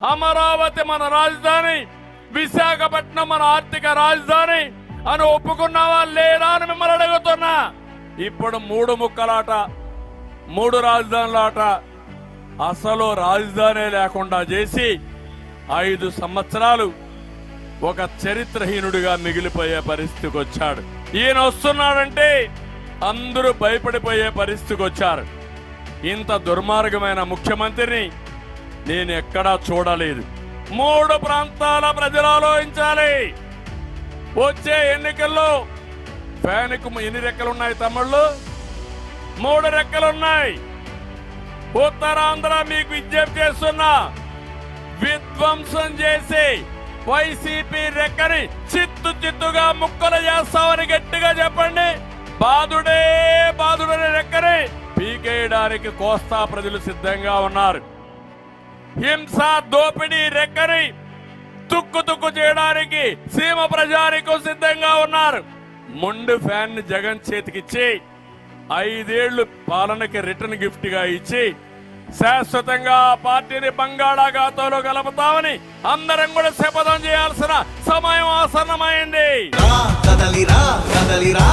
అమరావతి మన రాజధాని విశాఖపట్నం మన ఆర్థిక రాజధాని అని ఒప్పుకున్నావా లేదా అని మిమ్మల్ని అడుగుతున్నా. ఇప్పుడు మూడు ముక్కలాట మూడు రాజధానులాట అసలు రాజధాని లేకుండా చేసి ఐదు సంవత్సరాలు ఒక చరిత్రహీనుడిగా మిగిలిపోయే పరిస్థితికి వచ్చాడు ఈయన వస్తున్నాడంటే అందరూ భయపడిపోయే పరిస్థితికి వచ్చారు ఇంత దుర్మార్గమైన ముఖ్యమంత్రిని నేను ఎక్కడా చూడలేదు. మూడు ప్రాంతాల ప్రజలు ఆలోచించాలి. వచ్చే ఎన్నికల్లో ఫ్యాన్కు ఎన్ని రెక్కలు ఉన్నాయి తమ్ముళ్ళు? మూడు రెక్కలున్నాయి. ఉత్తరాంధ్ర మీకు విజ్ఞప్తి చేస్తున్నా విధ్వంసం చేసి వైసీపీ రెక్కని చిత్తు చిత్తుగా ముక్కలు చేస్తామని గట్టిగా చెప్పండి. బాధుడే బాధుడనే రెక్కని పీకేయడానికి కోస్తా ప్రజలు సిద్ధంగా ఉన్నారు. హింస దోపిడీ రెక్కని తుక్కు తుక్కు చేయడానికి సీమ ప్రజానికం సిద్ధంగా ఉన్నారు. ముండు ఫ్యాన్ని జగన్ చేతికిచ్చి ఐదేళ్ళు పాలనకి రిటర్న్ గిఫ్ట్గా ఇచ్చి శాశ్వతంగా పార్టీని బంగాళాఖాతంలో కలుపుతామని అందరం కూడా శపథం చేయాల్సిన సమయం ఆసన్నమైంది. రా కదలిరా కదలిరా